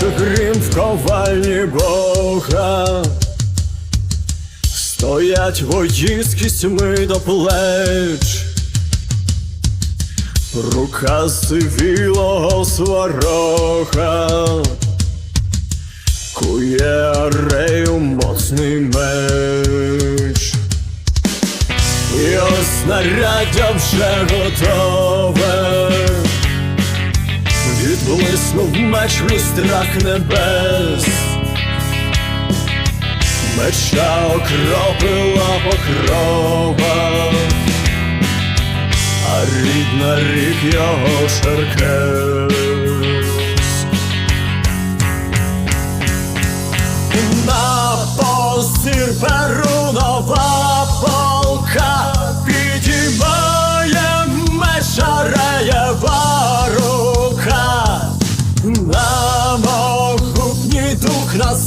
Рокоче грім в ковальні Бога, стоять вої з кісьми до плеч, рука сивілого сварога, кує арею моцний меч. І ось знаряддя вже готове. Відблиснув меч у страх небес, меча окропила покрова, а рідна рік його черкес.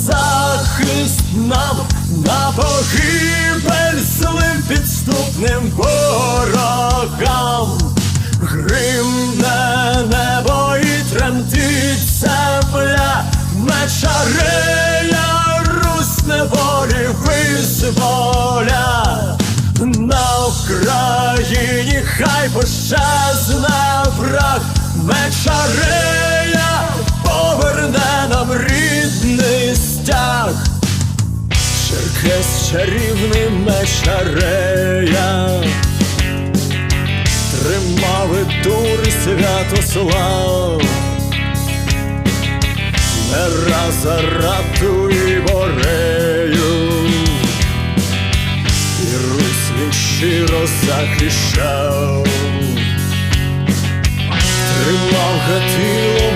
Захист нам, на погибель злим підступним ворогам. Гримне небо і тремтить земля, мечарея, Русь неволі визволя. На Україні хай пощезне враг, мечарея Черкес чарівний мечарея тримав і тур і Святослав, не раз за рату і борею, і Русь він щиро захищав, тримав гатило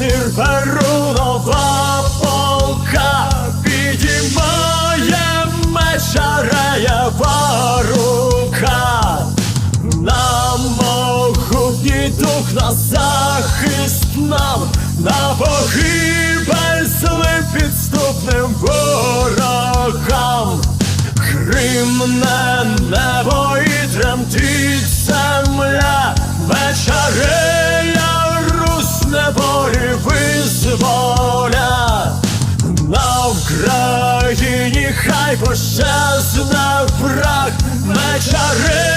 посір перунова полка підіймає меча реєва рука. На могутній дух на захист нам, на погибель злим підступним ворогам. Гримне небо і тремтить земля, вечарея, Україні хай пощезне враг, мечарея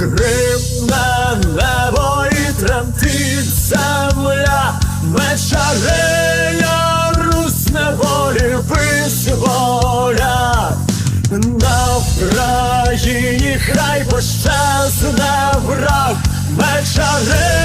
Гримне небо і тремтить земля, вечарея, русне волі визволя. На Україні хай пощезне враг, вечарея